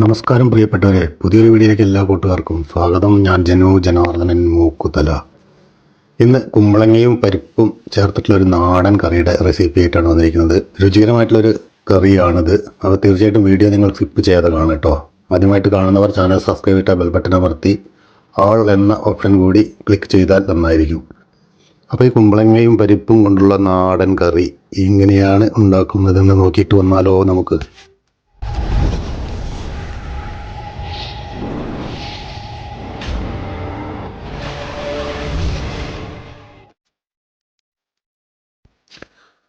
നമസ്കാരം പ്രിയപ്പെട്ടവരെ പുതിയൊരു വീഡിയോയിലേക്ക് എല്ലാ കൂട്ടുകാർക്കും സ്വാഗതം. ഞാൻ ജനു ജനാർദ്ദനൻ മൂക്കുതല. ഇന്ന് കുമ്പളങ്ങയും പരിപ്പും ചേർത്തിട്ടുള്ള ഒരു നാടൻ കറിയുടെ റെസിപ്പി ആയിട്ടാണ് വന്നിരിക്കുന്നത്. രുചികരമായിട്ടുള്ളൊരു കറിയാണിത്. അപ്പോൾ തീർച്ചയായിട്ടും വീഡിയോ നിങ്ങൾ സ്കിപ്പ് ചെയ്യാതെ കാണും കേട്ടോ. ആദ്യമായിട്ട് കാണുന്നവർ ചാനൽ സബ്സ്ക്രൈബ് ചെയ്ത ബെൽ ബട്ടൺ അമർത്തി ആൾ എന്ന ഓപ്ഷൻ കൂടി ക്ലിക്ക് ചെയ്താൽ നന്നായിരിക്കും. അപ്പോൾ ഈ കുമ്പളങ്ങയും പരിപ്പും കൊണ്ടുള്ള നാടൻ കറി എങ്ങനെയാണ് ഉണ്ടാക്കുന്നതെന്ന് നോക്കിയിട്ട് വന്നാലോ നമുക്ക്?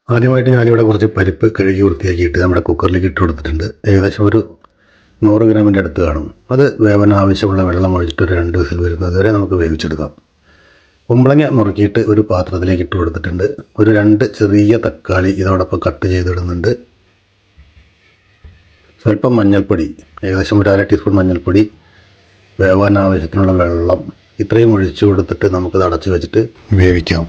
ആദ്യമായിട്ട് ഞാനിവിടെ കുറച്ച് പരിപ്പ് കഴുകി വൃത്തിയാക്കിയിട്ട് നമ്മുടെ കുക്കറിലേക്ക് ഇട്ട് കൊടുത്തിട്ടുണ്ട്. ഏകദേശം ഒരു നൂറ് ഗ്രാമിന്റെ അടുത്ത് കാണും. അത് വേവന ആവശ്യമുള്ള വെള്ളം ഒഴിച്ചിട്ട് ഒരു രണ്ട് വിസിൽ വരുന്നത് വരെ നമുക്ക് വേവിച്ചെടുക്കാം. കുമ്പളങ്ങ മുറുക്കിയിട്ട് ഒരു പാത്രത്തിലേക്ക് ഇട്ട് കൊടുത്തിട്ടുണ്ട്. ഒരു രണ്ട് ചെറിയ തക്കാളി ഇതോടൊപ്പം കട്ട് ചെയ്തിടുന്നുണ്ട്. സ്വല്പം മഞ്ഞൾപ്പൊടി ഏകദേശം ഒരു അര ടീസ്പൂൺ മഞ്ഞൾപ്പൊടി വേവാൻ ആവശ്യത്തിനുള്ള വെള്ളം ഇത്രയും ഒഴിച്ചു കൊടുത്തിട്ട് നമുക്കത് അടച്ചു വെച്ചിട്ട് വേവിക്കാം.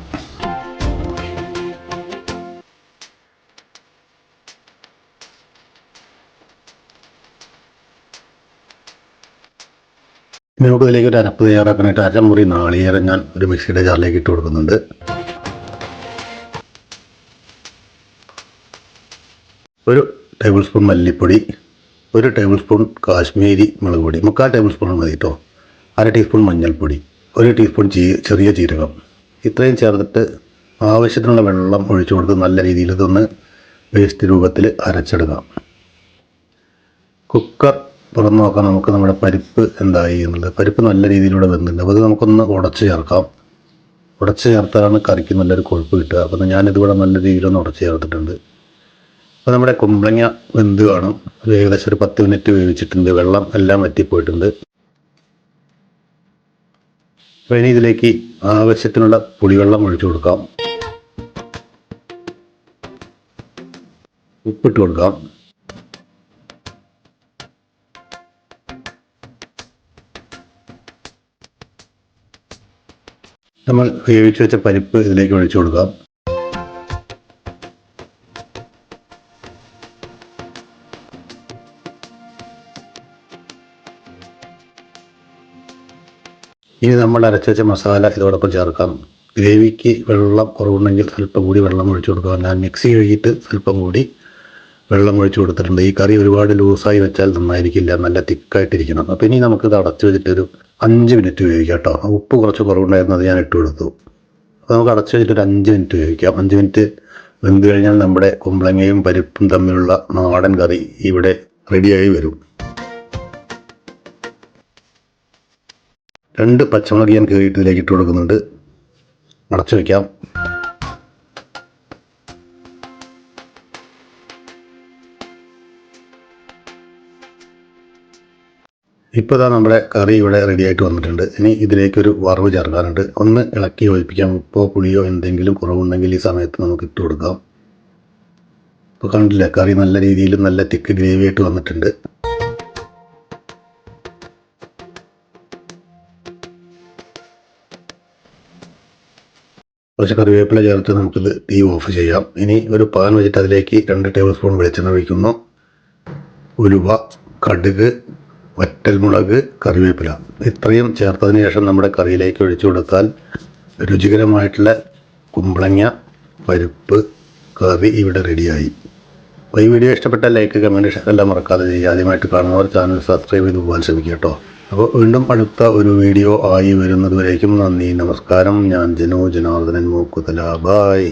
നമുക്ക് ഒരു അരപ്പ് തയ്യാറാക്കാനായിട്ട് അരമുറി നാളികേരം ഞാൻ ഒരു മിക്സിയുടെ ജാറിലേക്ക് ഇട്ട് കൊടുക്കുന്നുണ്ട്. ഒരു ടേബിൾ സ്പൂൺ മല്ലിപ്പൊടി ഒരു ടേബിൾ സ്പൂൺ കാശ്മീരി മുളക് പൊടി മുക്കാൽ ടേബിൾ സ്പൂൺ മതി കേട്ടോ. അര ടീസ്പൂൺ മഞ്ഞൾപ്പൊടി ഒരു ടീസ്പൂൺ ചീ ചെറിയ ജീരകം. ഇത്രയും ചേർത്തിട്ട് ആവശ്യത്തിനുള്ള വെള്ളം ഒഴിച്ചു കൊടുത്ത് നല്ല രീതിയിൽ ഇതൊന്ന് പേസ്റ്റ് രൂപത്തിൽ അരച്ചെടുക്കാം. കുക്കർ തുറന്ന് നോക്കാം നമുക്ക് നമ്മുടെ പരിപ്പ് എന്തായി എന്നുള്ളത്. പരിപ്പ് നല്ല രീതിയിലൂടെ വെന്തുണ്ട്. അപ്പോൾ ഇത് നമുക്കൊന്ന് ഉടച്ച് ചേർക്കാം. ഉടച്ച് ചേർത്താണ് കറിക്ക് നല്ലൊരു കൊഴുപ്പ് കിട്ടുക. അപ്പോൾ ഞാനിതിവിടെ നല്ല രീതിയിലൊന്ന് ഉടച്ച് ചേർത്തിട്ടുണ്ട്. അപ്പോൾ നമ്മുടെ കുമ്പളങ്ങ വെന്ത് കാണും ഒരു ഏകദേശം ഒരു പത്ത് മിനിറ്റ് വേവിച്ചിട്ടുണ്ട്. വെള്ളം എല്ലാം വറ്റിപ്പോയിട്ടുണ്ട്. അപ്പോൾ ഇനി ഇതിലേക്ക് ആവശ്യത്തിനുള്ള പുളിവെള്ളം ഒഴിച്ചു കൊടുക്കാം. ഉപ്പിട്ട് കൊടുക്കാം. നമ്മൾ വേവിച്ച് വെച്ച പരിപ്പ് ഇതിലേക്ക് ഒഴിച്ചു കൊടുക്കാം. ഇനി നമ്മൾ അരച്ചു വെച്ച മസാല ഇതോടൊപ്പം ചേർക്കാം. ഗ്രേവിക്ക് വെള്ളം കുറവുണ്ടെങ്കിൽ സ്വല്പം കൂടി വെള്ളം ഒഴിച്ചു കൊടുക്കാം. ഞാൻ മിക്സി കഴുകിയിട്ട് സ്വല്പം കൂടി വെള്ളം ഒഴിച്ചു കൊടുത്തിട്ടുണ്ട്. ഈ കറി ഒരുപാട് ലൂസായി വെച്ചാൽ നന്നായിരിക്കില്ല. നല്ല തിക്കായിട്ടിരിക്കണം അപ്പോൾ ഇനി നമുക്കിത് അടച്ചു വെച്ചിട്ടൊരു അഞ്ച് മിനിറ്റ് ഉപയോഗിക്കാം കേട്ടോ. ഉപ്പ് കുറച്ച് കുറവുണ്ടായിരുന്നു അത് ഞാൻ ഇട്ട് കൊടുത്തു. അപ്പോൾ നമുക്ക് അടച്ചു വെച്ചിട്ട് ഒരു അഞ്ച് മിനിറ്റ് ഉപയോഗിക്കാം. അഞ്ച് മിനിറ്റ് വെന്ത് കഴിഞ്ഞാൽ നമ്മുടെ കുമ്പളങ്ങയും പരിപ്പും തമ്മിലുള്ള നാടൻ കറി ഇവിടെ റെഡിയായി വരും. രണ്ട് പച്ചമുളക് ഞാൻ കീറിയിട്ട് ഇതിലേക്ക് ഇട്ട് കൊടുക്കുന്നുണ്ട്. അടച്ചു വയ്ക്കാം ഇപ്പോൾ ഇതാ നമ്മുടെ കറി ഇവിടെ റെഡി ആയിട്ട് വന്നിട്ടുണ്ട്. ഇനി ഇതിലേക്ക് ഒരു വറവ് ചേർക്കാനുണ്ട്. ഒന്ന് ഇളക്കി ഒഴിപ്പിക്കാം ഉപ്പോ പുളിയോ എന്തെങ്കിലും കുറവുണ്ടെങ്കിൽ ഈ സമയത്ത് നമുക്ക് ഇട്ട് കൊടുക്കാം. ഇപ്പോൾ കണ്ടില്ലേ കറി നല്ല രീതിയിൽ നല്ല തിക്ക് ഗ്രേവി ആയിട്ട് വന്നിട്ടുണ്ട്. കുറച്ച് കറിവേപ്പില ചേർത്ത് നമുക്കിത് തീ ഓഫ് ചെയ്യാം. ഇനി ഒരു പാൻ വെച്ചിട്ട് അതിലേക്ക് രണ്ട് ടേബിൾ സ്പൂൺ വെളിച്ചെണ്ണ ഒഴിക്കുന്നു. ഉലുവ കടുക് വറ്റൽമുളക് കറിവേപ്പില. ഇത്രയും ചേർത്തതിന് ശേഷം നമ്മുടെ കറിയിലേക്ക് ഒഴിച്ചു കൊടുത്താൽ രുചികരമായിട്ടുള്ള കുമ്പളങ്ങ പരിപ്പ് കറി ഇവിടെ റെഡിയായി. അപ്പോൾ ഈ വീഡിയോ ഇഷ്ടപ്പെട്ട ലൈക്ക് കമന്റ് എല്ലാം മറക്കാതെ ചെയ്യുക. ആദ്യമായിട്ട് കാണുന്നവർ ചാനൽ സബ്സ്ക്രൈബ് ചെയ്ത് പോകാൻ ശ്രമിക്കുക കേട്ടോ. അപ്പോൾ വീണ്ടും അടുത്ത ഒരു വീഡിയോ ആയി വരുന്നതുവരേക്കും നന്ദി നമസ്കാരം. ഞാൻ ജനോ ജനാർദ്ദനൻ മൂക്കുതല. ബായ്